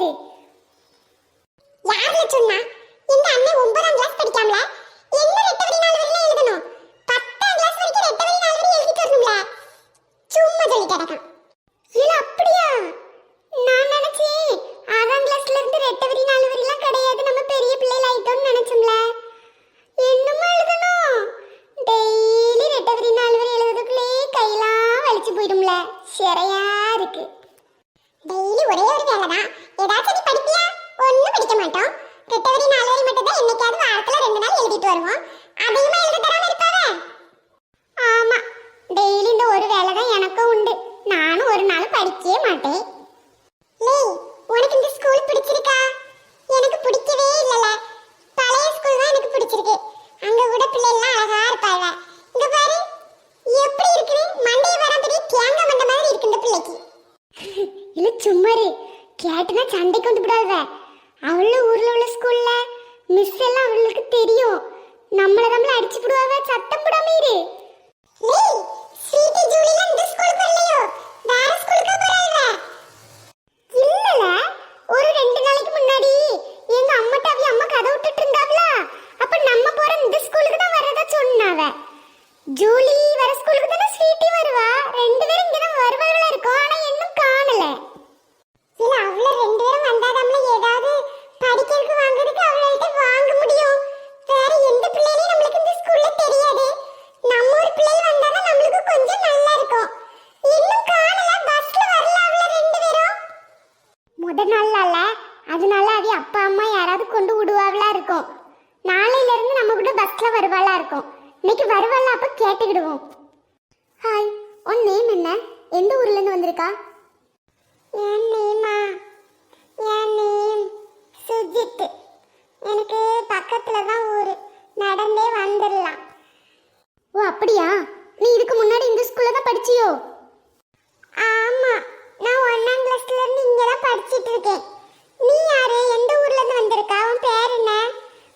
இது யாருல சொன்னா எங்க அண்ணன் ஒன்பதாம் கிளாஸ் படிக்காமல என்ன ரெட்ட வரி நாலு வரில எழுதணும்? பத்தாம் கிளாஸ் வரைக்கும் ரெட்ட வரி நாலு வரி எழுதிட்டு வரணும்ல. சும்மா சொல்லி கிடக்கான். இல்ல அப்படியா? நான் நினைச்சேன் ஆறாம் கிளாஸ்ல இருந்து ரெட்ட வரி நாலு வரிலாம் கிடையாது. நம்ம பெரிய பிள்ளைகள் ஆயிட்டோம்னு நினைச்சோம்ல. என்னமா எழுதணும்? டெய்லி ரெட்ட வரி நாலு வரி எழுதுறதுக்குள்ளே கையெல்லாம் வலிச்சு போயிடும்ல. சிறையா இருக்கு. சொன்னாலும் படிக்கவே மாட்டேன். லே உனக்கு இந்த ஸ்கூல் பிடிச்சிருக்கா? எனக்கு பிடிக்கவே இல்லல. பழைய ஸ்கூல் தான் எனக்கு பிடிச்சிருக்கு. அங்க கூட எல்லாம் அழகா இருப்பாங்க. இங்க பாரு எப்படி இருக்குது மண்டைய வர பெரிய தேங்காய் மண்டை மாதிரி இருக்கு இந்த பிள்ளைக்கு. இல்ல சும்மாரு கேட்டுனா சண்டைக்கு வந்து விடாத. அவள ஊர்ல உள்ள ஸ்கூல்ல மிஸ் எல்லாம் அவளுக்கு தெரியும். நம்மள நம்மள அடிச்சு விடுவாங்க சத்தம் போடாம இரு லேய் ஸ்வீட்டி ஜூலில இந்த ஸ்கூல் வரலையோ வேற ஸ்கூலுக்கு போறாங்க இல்லல ஒரு ரெண்டு நாளைக்கு முன்னாடி எங்க அம்மாட்ட அவி அம்மா கதை விட்டுட்டு இருந்தாப்ல அப்ப நம்ம போற இந்த ஸ்கூலுக்கு தான் வரதா சொன்னாவ. ஜூலி வர ஸ்கூலுக்கு தானே ஸ்வீட்டி வருவா? ரெண்டு பேரும் இங்க தான் வருவாங்களா இருக்கும். ஆனா இன்னும் காணல. இல்ல அவள ரெண்டு பேரும் வந்தாதாம்ல ஏதாவது படிக்கிறதுக்கு வாங்குறதுக்கு அவள்கிட்ட வாங்க முடியும். வேற எந்த பிள்ளைலையும் நம்மளுக்கு இந்த ஸ்கூல்ல தெரியாது. நம்ம ஒரு பிள்ளை வந்தாதான் நம்மளுக்கு கொஞ்சம் நல்லா இருக்கும். இன்னும் காணல. பஸ்ல வரல அவள ரெண்டு பேரும். முத நாள்ல அதனால அவி அப்பா அம்மா யாராவது கொண்டு விடுவாங்களா இருக்கும். நாளையில இருந்து நம்ம கூட பஸ்ல வருவாளா இருக்கும். இன்னைக்கு வருவாளா அப்ப கேட்டுக்கிடுவோம். ஹாய் உன் நேம் என்ன? எந்த ஊர்ல இருந்து வந்திருக்கா? என் நேமா என் நேம் சுஜித். எனக்கு பக்கத்துல தான் ஊரு. நடந்தே வந்துடலாம் ஓ அப்படியா? நீ இதுக்கு முன்னாடி இந்த ஸ்கூல்ல தான் படிச்சியோ? ஆமா நான் ஒன்னாம் கிளாஸ்ல இருந்து இங்க தான் படிச்சிட்டு இருக்கேன். யாரு எந்த ஊர்ல இருந்து வந்திருக்கா? உன் பேர் என்ன?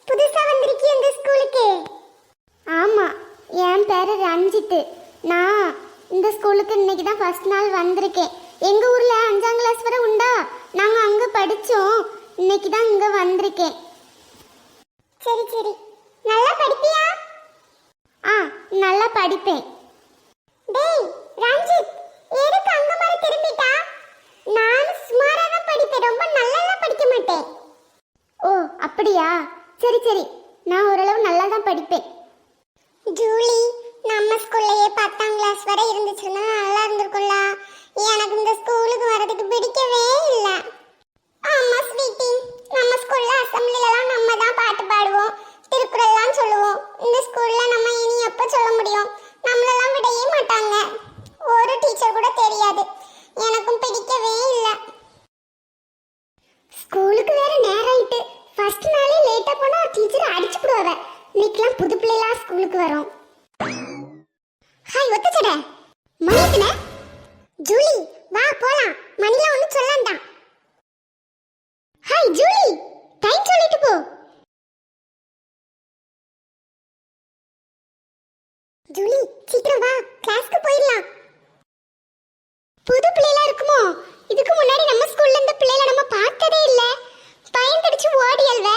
புதுசா வந்திருக்கிய இந்த ஸ்கூலுக்கு. ஆமா என் பேரு ரஞ்சித் நான் இந்த ஸ்கூலுக்கு இன்னைக்கு தான் ஃபர்ஸ்ட் நாள் வந்திருக்கேன். எங்க ஊர்ல அஞ்சாம் கிளாஸ் வரை உண்டா? நாங்க அங்க படிச்சோம். இன்னைக்கு தான் இங்க வந்திருக்கேன். சரி சரி. நல்லா படிப்பியா? ஆ நல்லா படிப்பேன். டேய் ரஞ்சித் எதுக்கு அங்க மாதிரி திரும்பிட்டா? நான் சுமாரா தான் படிப்பேன் ரொம்ப நல்லாலாம் படிக்க மாட்டேன். ஓ அப்படியா? சரி சரி. நான் ஓரளவு நல்லா தான் படிப்பேன். ஜூலி நம்ம ஸ்கூல்லையே பத்தாம் கிளாஸ் வரை இருந்துச்சுன்னா நல்லா இருந்திருக்கும்ல. எனக்கு இந்த ஸ்கூலுக்கு வரதுக்கு பிடிக்கவே இல்லை. ஆமா ஸ்வீட்டி. நம்ம ஸ்கூல்ல அசம்பிளிலலாம் நம்ம தான் பாட்டு பாடுவோம். திருக்குறள்லாம் சொல்லுவோம். இந்த ஸ்கூல்ல நம்ம இனி எப்போ சொல்ல முடியும்? மணிலாம் ஹாய் ஜூலி. டைம் சொல்லிட்டு போ. ஜூலி சீக்கிரம் வா. கிளாஸ்க்கு போயிடலாம். புது பிள்ளைலாம் இருக்குமோ? இதுக்கு முன்னாடி நம்ம ஸ்கூல்ல இந்த பிள்ளைல நம்ம பார்த்ததே இல்ல. பயந்துடுச்சு ஓடி அல்வ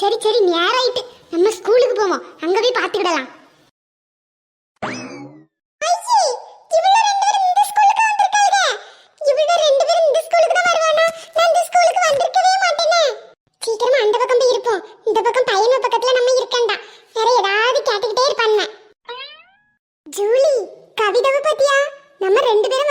சரி சரி நேராயிட்டு நம்ம ஸ்கூலுக்கு போவோம். அங்க போய் பார்த்துக்கிடலாம் ஐயே, இவங்க ரெண்டு பேரும் இந்த ஸ்கூலுக்கு வந்திருக்காங்க. இவங்க ரெண்டு பேரும் இந்த ஸ்கூலுக்கு தான் வருவானா? நான் இந்த ஸ்கூலுக்கு வந்திருக்கவே மாட்டேனே. சீக்கிரமா அந்த பக்கம் போய் இருப்போம் இந்த பக்கம் பையனு பக்கத்துல நம்ம இருக்கண்டா வேற ஏதாவது கேட்டுக்கிட்டே இருப்பாங்க ஜூலி கவிதாவை பாத்தியா நம்ம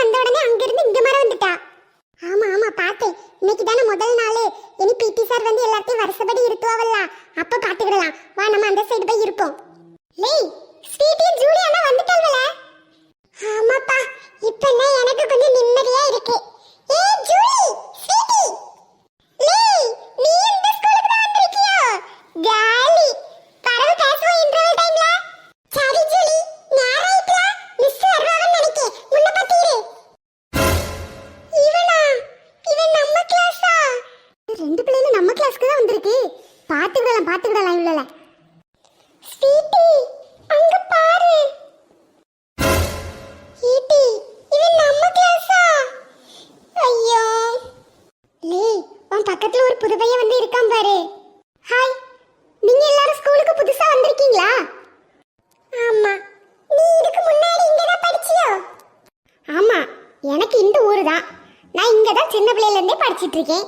இங்க தான் சின்ன பிள்ளையில இருந்தே படிச்சிட்டு இருக்கேன்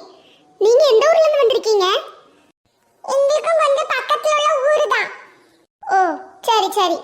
நீங்க எந்த ஊர்ல இருந்து வந்திருக்கீங்க? எங்களுக்கும் கொஞ்சம் பக்கத்துல உள்ள ஊரு தான் ஓ சரி சரி.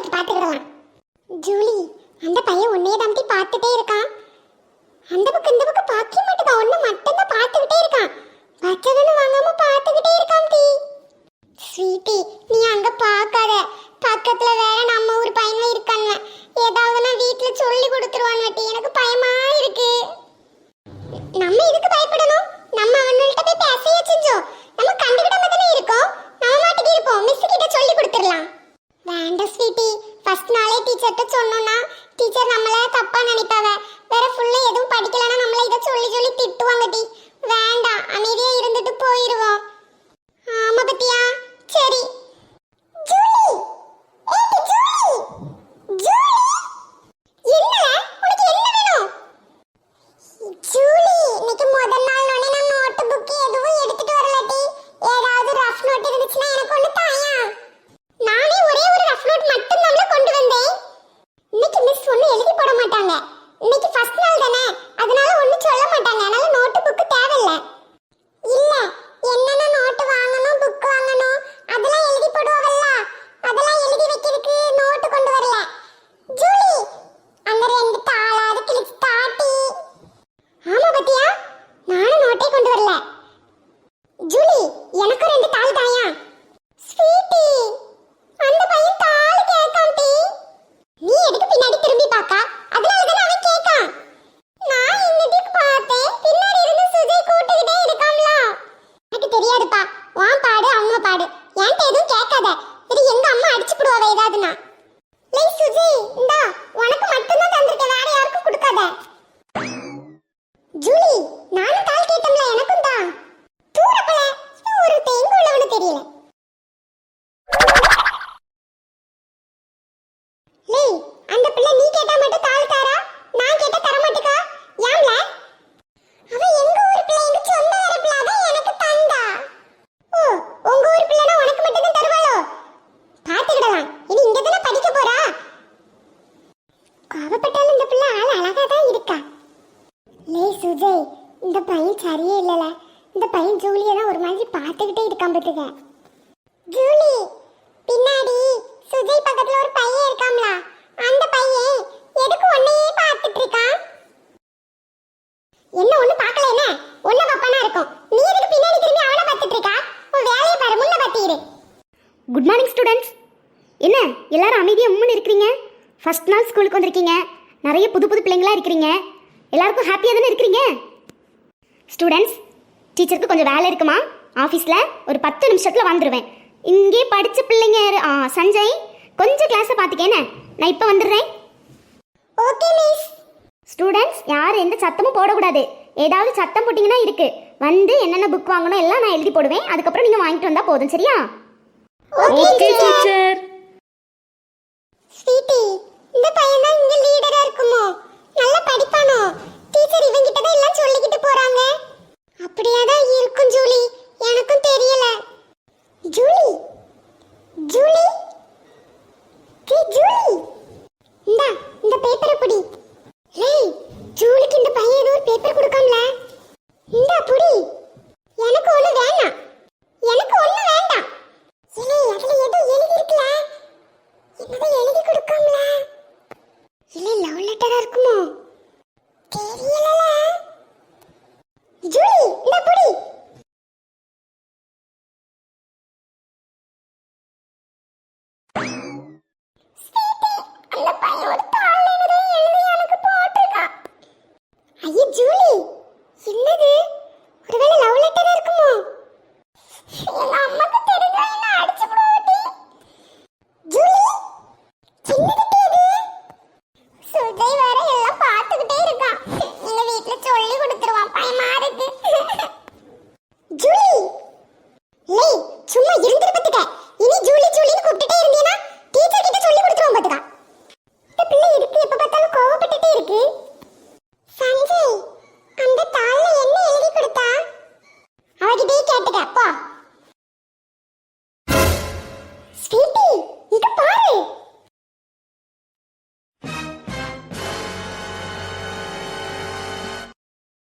நாளைக்கு பார்த்துக்கிடலாம் ஜூலி அந்த பையன் உன்னையே தம்பி பார்த்துட்டே இருக்கான். ஒன்றும் எழுதி போட மாட்டாங்க. இன்னைக்கு ஃபர்ஸ்ட் நாள் தானே. அதனால ஒன்றும் சொல்ல மாட்டாங்க. அதனால நோட்டு புக்கு தேவையில்லை. இல்லை ஏதாவதுனா இருக்கான் பாத்துக்க ஜூலி பின்னாடி சுஜய் பக்கத்துல ஒரு பையன் இருக்காம்ல அந்த பையன் எதுக்கு ஒன்னையே பார்த்துட்டு இருக்கான் என்ன ஒண்ணு பார்க்கல என்ன? ஒன்ன பப்பனா இருக்கும். நீ எதுக்கு பின்னாடி திரும்பி அவன பார்த்துட்டு இருக்கா உன் வேலைய பாரு முன்ன பாத்திரு குட் மார்னிங் ஸ்டூடெண்ட்ஸ் என்ன எல்லாரும் அமைதியாக உம்முன்னு இருக்கிறீங்க? ஃபஸ்ட் நாள் ஸ்கூலுக்கு வந்திருக்கீங்க. நிறைய புது புது பிள்ளைங்களா இருக்கிறீங்க. எல்லாருக்கும் ஹாப்பியாக தானே இருக்கிறீங்க? ஸ்டூடெண்ட்ஸ் டீச்சருக்கு கொஞ்சம் வேலை இருக்குமா? ஆஃபீஸில் ஒரு பத்து நிமிஷத்தில் வந்துடுவேன் இங்கே படித்த பிள்ளைங்க யாரு ஆ சஞ்சய் கொஞ்சம் கிளாஸை பார்த்துக்கேனே நான் இப்போ வந்துடுறேன். ஓகே மிஸ் ஸ்டூடெண்ட்ஸ் யாரும் எந்த சத்தமும் போடக்கூடாது. ஏதாவது சத்தம் போட்டிங்கன்னா இருக்குது வந்து என்னென்ன புக் வாங்கணும் எல்லாம் நான் எழுதி போடுவேன். அதுக்கப்புறம் நீங்கள் வாங்கிட்டு வந்தால் போதும் சரியா? ஓகே தெரியல ஜூலி இந்த புடி.